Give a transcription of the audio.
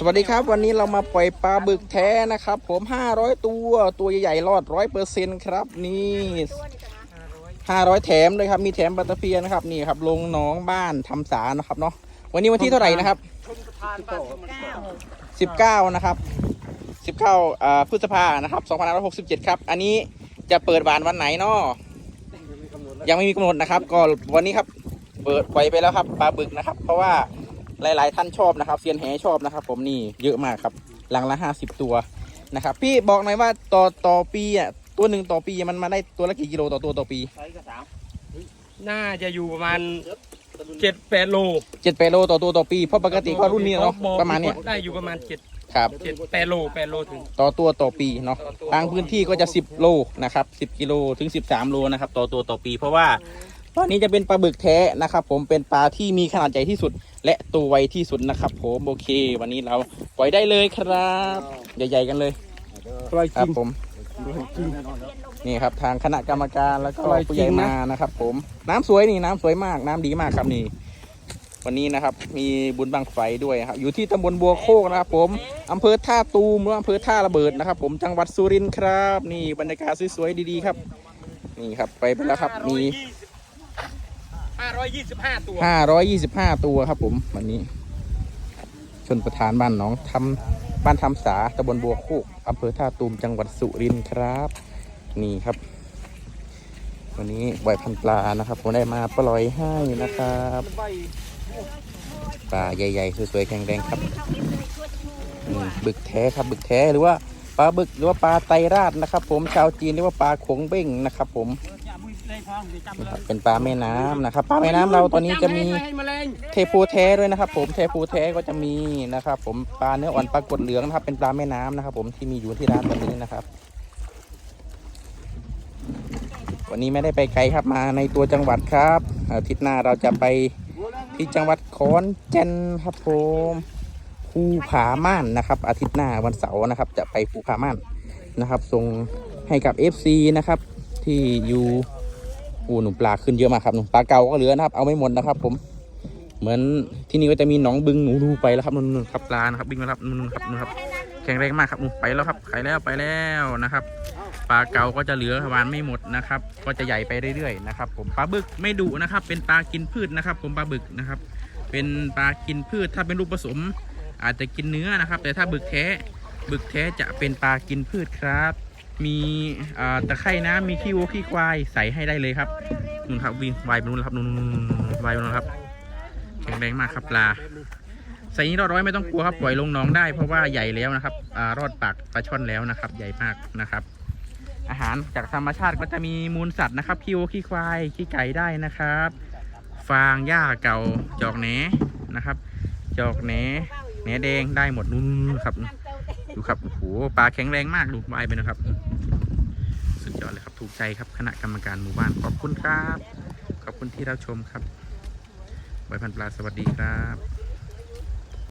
สวัสดีครับวันนี้เรามาปล่อยปลาบึกแท้นะครับ ผม 500 ตัวตัวใหญ่ๆรอดร้อยเปอร์เซ็นต์ครับนี่500 แถมเลยครับมีแถมบัตเตอร์เฟียนนะครับนี่ครับลงน้องบ้านทำสารนะครับเนาะวันนี้วันที่เท่าไหร่นะครับ19 นะครับ 19อ่าพฤษภานะครับ2567 ครับ อันนี้จะเปิดบานวันไหนเนาะยังไม่มีกำหนดนะครับ ก็วันนี้ครับ เปิดปล่อยไปแล้วครับปลาบึกนะครับ เพราะว่า หลาย ๆ ท่านชอบนะครับเซียนแหชอบนะครับ ผมนี่เยอะมากครับหลังละ50ตัวนะครับ พี่บอกหน่อยว่าต่อต่อปีอะตัวหนึ่งต่อปีมันมาได้ตัวละกี่กิโลต่อตัวต่อปีน่าจะอยู่ประมาณเจ็ดแปดโลเจ็ดแปดโลต่อตัวต่อปีเพราะปกติก็รุ่นนี้เนาะบอประมาณเนี้ยได้อยู่ประมาณเจ็ดครับเจ็ดแปดโลแปดโลถึงต่อตัวต่อปีเนาะบางพื้นที่ก็จะ10โลนะครับ10กิโลถึง13โลนะครับต่อตัวต่อปี เพราะว่า ตอนนี้จะเป็นปลาบึกแท้นะครับ ผมเป็นปลาที่มีขนาดใหญ่ที่สุด และตัวไวที่สุดนะครับ ผมโอเค วันนี้เราปล่อยได้เลยครับ ใหญ่ ๆ กันเลยปล่อยคจรัริบงผมปล่อยจริงนี่ครับทางคณะกรรมการแล้วก็อร่อยจริงนะผู้ใหญ่มานะครับ ผม น้ำสวยนี่น้ำสวยมาก น้ำดีมากครับนี่ วันนี้นะครับ มีบุญบังไฟด้วยครับ อยู่ที่ตำบลบัวโคกนะครับ ผมอำเภอท่าตูมหรืออำเภอท่าระเบิดนะครับ ผมจังหวัดสุรินทร์ครับ นี่บรรยากาศสวยๆดีๆครับ นี่ครับไปไปแล้วครับมี ห้าร้อยยี่สิบห้าตัว 525 ตัวครับผมวันนี้ ชนประธานบ้านน้องทำบ้านทำสาตำบลบัวโคกอำเภอท่าตูมจังหวัดสุรินทร์ครับ นี่ครับ วันนี้ไหวพันปลานะครับ ผมได้มาปล่อยให้นะครับปลาใหญ่ๆสวยๆแข็งแรงครับบึกแท้ครับบึกแท้หรือว่า ปลาบึกหรือว่าปลาไตรราดนะครับ ผมชาวจีนเรียกว่าปลาขงเบ้งนะครับ ผมนะครับเป็นปลาแม่น้ำนะครับปลาแม่น้ำเราตอนนี้จะมีให้แมลงเทปูแท้ด้วยนะครับ ผมเทปูแท้ก็จะมีนะครับ ผมปลาเนื้ออ่อนปลากดเหลืองนะครับ เป็นปลาแม่น้ำนะครับ ผมที่มีอยู่ที่ร้านวันนี้นะครับ วันนี้ไม่ได้ไปไกลครับมาในตัวจังหวัดครับอาทิตย์หน้าเราจะไปที่จังหวัดขอนแก่นครับผม ภูผาม่านนะครับ อาทิตย์หน้าวันเสาร์นะครับ จะไปภูผาม่านนะครับส่งให้กับ FC นะครับ ที่อยู่อูหนุ่มปลาขึ้นเยอะมากครับหนุ่มปลาเก่าก็เหลือนะครับ เอาไม่หมดนะครับ ผม เหมือนที่นี่ก็จะมีหนองบึงหนูดูไปแล้วครับนู่นครับปลานะครับบินมาครับนู่นครับนู่นครับแข็งแรงมากครับนู่ไปแล้วครับไปแล้วไปแล้วนะครับปลาเก่าก็จะเหลือวานไม่หมดนะครับ ก็จะใหญ่ไปเรื่อยๆนะครับ ผมปลาบึกไม่ดุนะครับ เป็นปลากินพืชนะครับ ผมปลาบึกนะครับ เป็นปลากินพืชถ้าเป็นลูกผสม อาจจะกินเนื้อนะครับ แต่ถ้าบึกแท้บึกแท้จะเป็นปลากินพืชครับ มีตะไคร่น้ำมีขี้วัวขี้ควายใส่ให้ได้เลยครับนู่นครับวิ่งวายไปนู่นครับนู่นวายไปนู่นครับ แข็งแรงมากครับปลาใส่นี้รอดร้อยไม่ต้องกลัวครับปล่อยลงน้องได้เพราะว่าใหญ่แล้วนะครับอรอดปากปลาช่อนแล้วนะครับ ใหญ่มากนะครับ อาหารจากธรรมชาติก็จะมีมูลสัตว์นะครับขี้วัวขี้ควายขี้ไก่ได้นะครับ ฟางหญ้าเก่าจอกแหนนะครับ จอกแหน แหนแดงได้หมดนู่นครับ ดูครับโอ้โหปลาแข็งแรงมากดูวายไปนะครับ สุดยอดเลยครับถูกใจครับคณะกรรมการหมู่บ้านขอบคุณครับ ขอบคุณที่รับชมครับใบพันปลาสวัสดีครับ